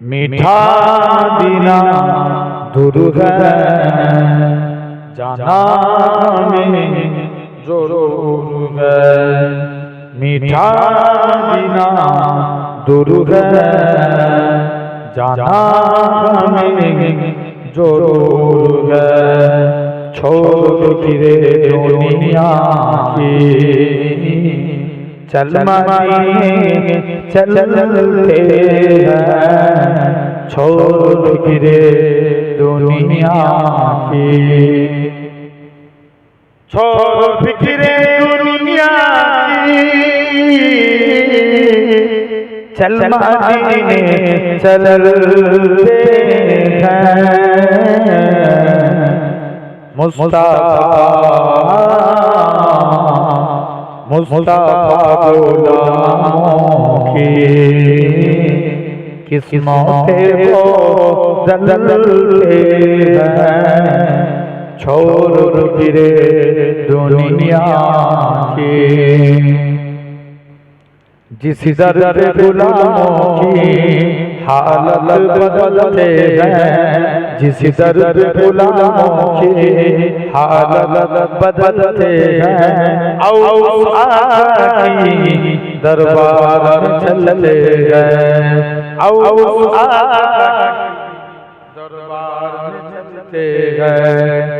मीठा दिना दुर्ग जाना में मीठा दिना दुर्ग जाना ज़ोर छोड़ गिरे दुनिया चल चलते छोड़ फिरे दुनिया की। छोड़ फिरे दुनिया की। चल मदीने चलते हैं। मुस्ताफा मुस्ताफा गुलामों की। किस्मते वो जलते हैं। छोड़ गिरे दुनिया के। जिस दर पे गुलामों की हालत बदलते हैं। जिस दर पे के हाल बदलते हैं। दरबार चलते हैं। दरबार चलते गए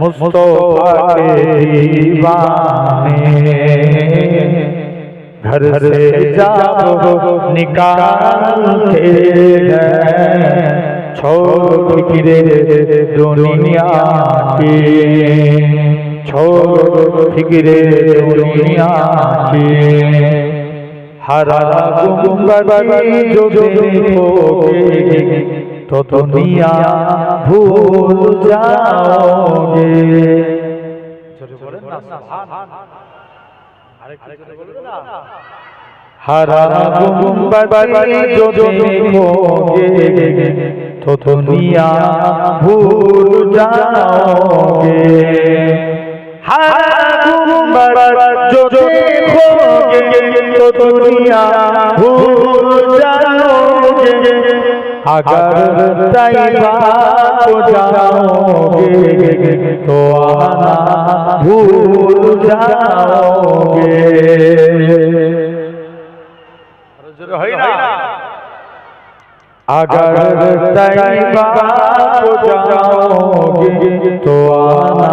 मुस्तफा के दीवाने घर से जाओ निकालते हैं छोड़ फिरे दुनिया की छोड़ फिरे दुनिया की हरा गुंबद जो देखोगे तो दुनिया भूल जाओगे हरा गुंबद जो देखोगे तो दुनिया भूल जाओगे हरा गुंबद जो देखोगे तो दुनिया भूल जाओगे अगर तैबा को जाओगे तो आना भूल जाओगे अगर तैबा को जाओगे तो आना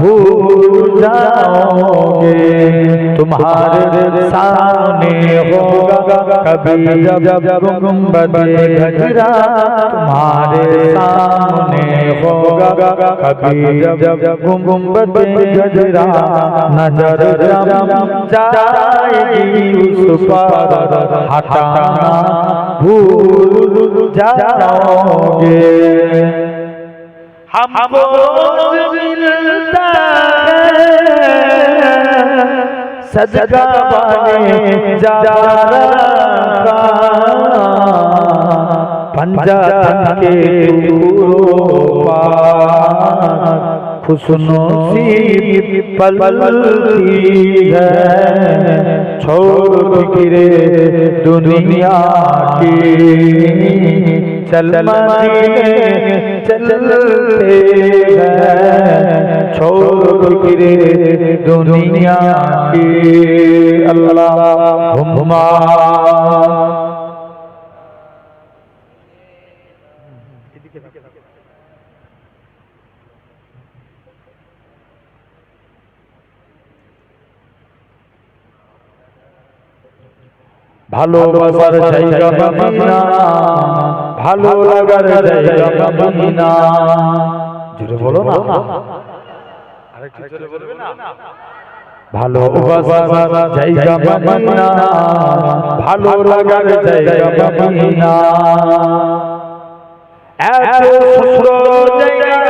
भूल जाओगे। तुम्हारे सामने होगा कभी जब जब गुंबद गजरा। तुम्हारे सामने होगा कभी जब जब गुंबद गजरा। नज़र जब जाएगी उस पर। हटाना भूल जाओगे। हम मिलता पाने जा पंजाब के खुशनुसी पल है। छोड़ गिरे दुनिया की। चल मदीने चलते छोड़ गिरे दुनिया की। अल्लाह हुम्मा ভালোবাসার জায়গা মদিনা। ভালো লাগার জায়গা মদিনা। জোরে বলো না। আরেকটু জোরে বলবে না? ভালোবাসার জায়গা মদিনা। ভালো লাগার জায়গা মদিনা। এত সুন্দর জায়গা।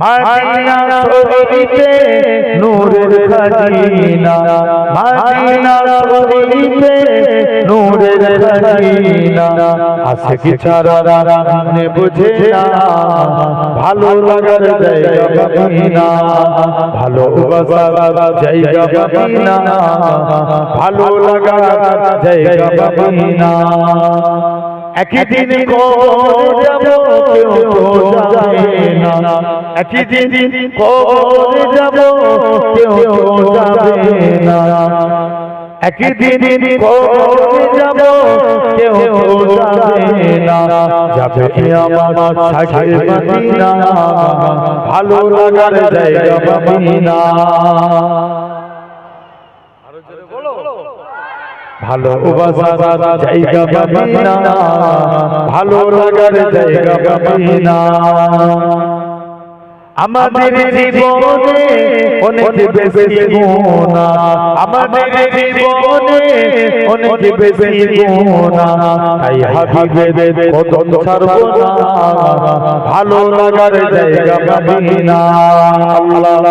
মাদিনা শরীফে নূরের ভালো লাগার জায়গা মদিনা ভালোবাসার জায়গা মদিনা ভালো লাগার জায়গা একই দিন একই দিন যাব কেউ যাবে না। একই দিন যাব কেউ যাবে না। যাবে আমার সাথে মদিনা। ভালো লাগার জায়গা মদিনা। ভালোবাসার জায়গা মদিনা ভালো লাগার জায়গা মদিনা আমাদের জীবনে অনেক বেশি গুণা। আমাদের জীবনে অনেক বেশি গুণা। তাই হাবিবের কদম ছাড়ব না। ভালো লাগার জায়গা মদিনা আল্লাহ।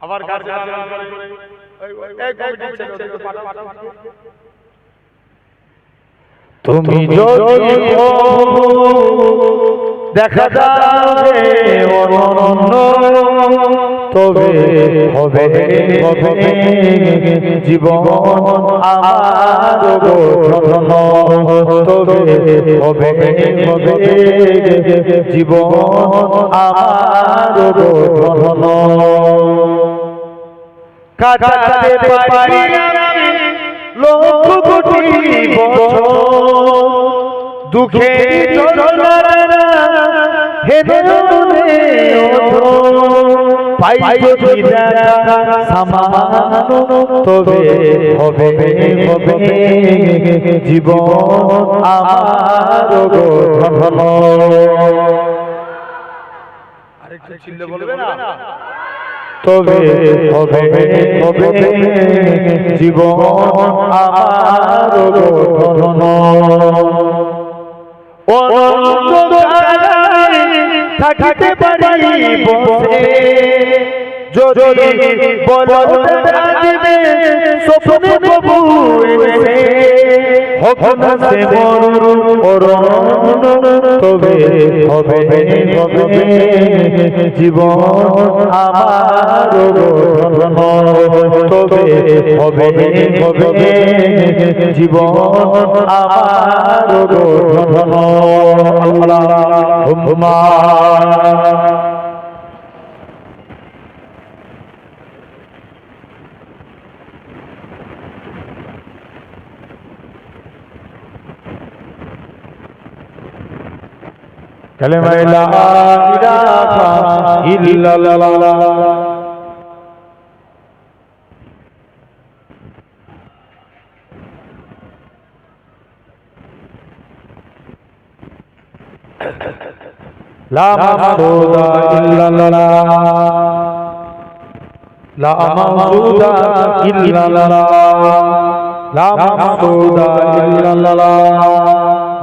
আবার করে এই কমিটি ওদেরকে পাঠাও পাঠাও। তুমি যদি দেখা যাবে অনন্য। তবে হবে হবে জীবন আমার তবে হবে হবে জীবন আমার কাটাতে পারি লক্ষ কোটি বছর। দুঃখে হে পাই যদি তবে হবে হবে জীবন আমার ধন আরেকটু চিল্লে বলবে না? তবে হবে হবে জীবন আমার ধন থাকিতে পারি বসে। যদি বলো আসবে স্বপ্নে প্রভু সে অরণ তবে হবে হবে জীবন আমার তবে হবে হবে জীবন আমার ধন আল্লাহুম্মা كلمة لا إله إلا الله লা মাবুদা ইল্লাল্লাহ লা মাবুদা ইল্লাল্লাহ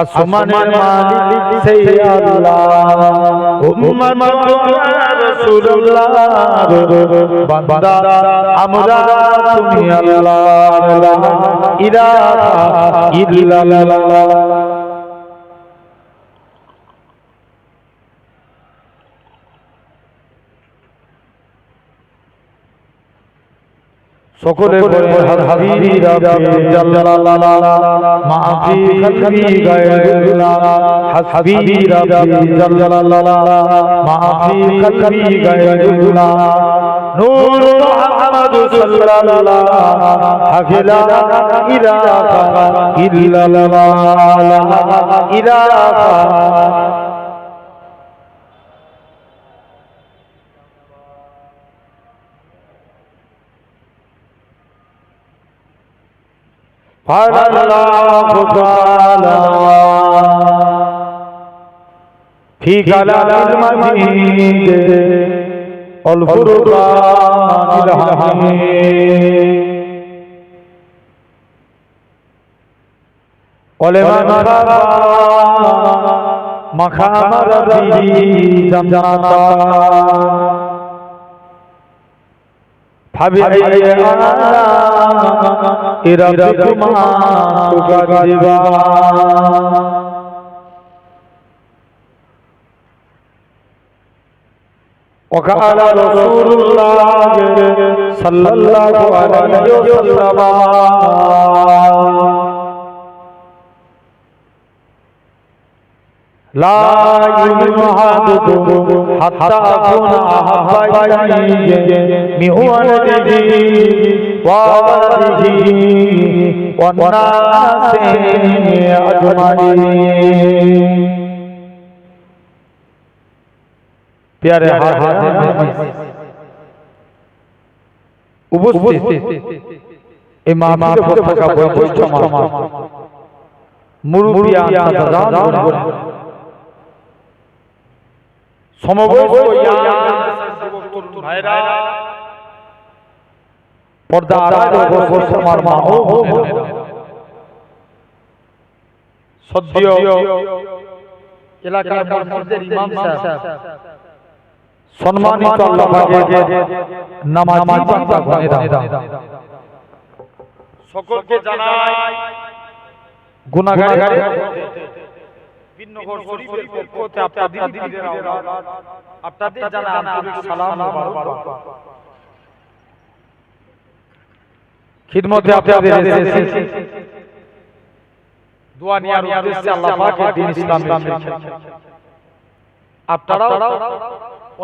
আসমানের মালিক সেই আল্লাহ। উম্মত রাসূলুল্লাহ। বান্দা আমরা তুমি আল্লাহ। ইলাহা ইল্লাল্লাহ। সকলে বলে হাবিবি রাব্বি জাল্লাল্লাহ মাফি খালকি গায়রুল্লাহ হাবিবি রাব্বি জাল্লাল্লাহ মাফি খালকি গায়রুল্লাহ নূর মুহাম্মদ সাল্লাল্লাহ হাফিলা ইলাহা ইল্লাল্লাহ ইলাহা فالله تعالى في كلام المجيد الفرقان الحميد ولمن خاف مقام ربه جنتا وقال رسول الله صلى الله عليه وسلم لا يمهد حتى أكون أحب من ولده وولده والناس أجمعين پیارے حاضر উপস্থিত এই মাহমাতে ফাঁকা বৈঠক মুরুবিয়া দাদা এলাকার মসজিদের ইমাম সাহেব সম্মানিত আল্লাহ পাকের নামাজি বান্দা গণেরা সকলকে জানাই গুনাহগারে বিন্নগর শরীফের পক্ষ আপনাদের দিদিদের আপনাদের জানা আন্তরিক সালাম খিদমতে আপনাদের এসেছি। দোয়া নেওয়ার উদ্দেশ্যে আল্লাহ পাকের দিন ইসলাম আপনারাও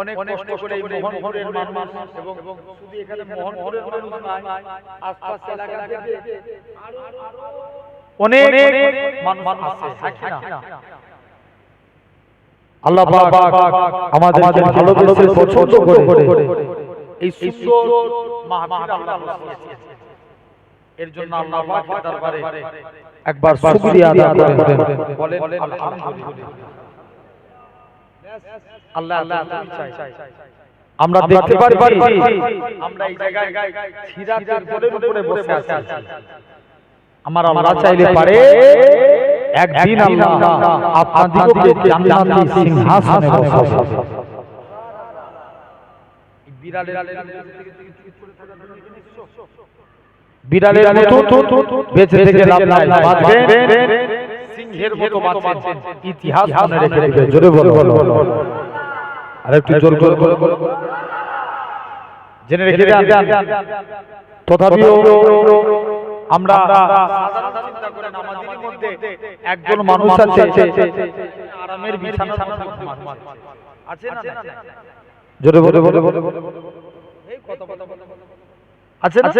অনেক কষ্ট করে এই মোহনপুরের মানুষ এবং শুধু এখানে মোহনপুরের মানুষ নয় আশপাশ এলাকা থেকে অনেক মানুষ আছে? আল্লাহ আমাদের ভালোবেসে পছন্দ করে। এই সুন্দর মাহফিল আল্লাহ এর জন্য আল্লাহ পাকের দরবারে একবার শুকরিয়া আদায় করেন বলেন আলহামদুলিল্লাহ আল্লাহ আল্লাহ চাই। আমরা দেখতে পারি আমরা এই জায়গায় সিরাতের উপরে বসে আছি। আমার আল্লাহ চাইলে পারে একদিন আল্লাহ আপনাদিগকে জান্নাতি সিংহাসনে বসাবে। বিড়ালের বিড়ালের মতো বেঁচে থেকে লাভ নাই বাঁচবেন? সিংহের মতো বাঁচেন ইতিহাস মনে রেখে দেবে জোরে বলো। আর একটু জোর করে বলো। জেনে রেখে দেন। তথাপিও আমরা সাধারণ চিন্তা করেন আমাদের মধ্যে একজন মানুষ আছে আরামের বিছানা আছে। না জোরে বলে বলে বলে। এই কত কত আছে না?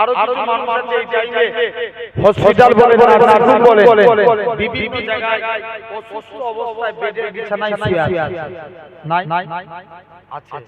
আরও কিছু মানুষ আছে এই টাইমে হসপিটাল বলে নার্সিং বলে বিভিন্ন জায়গায় অসুস্থ অবস্থায় বেডের বিছানায় শুয়ে আছে। নাই? আছে।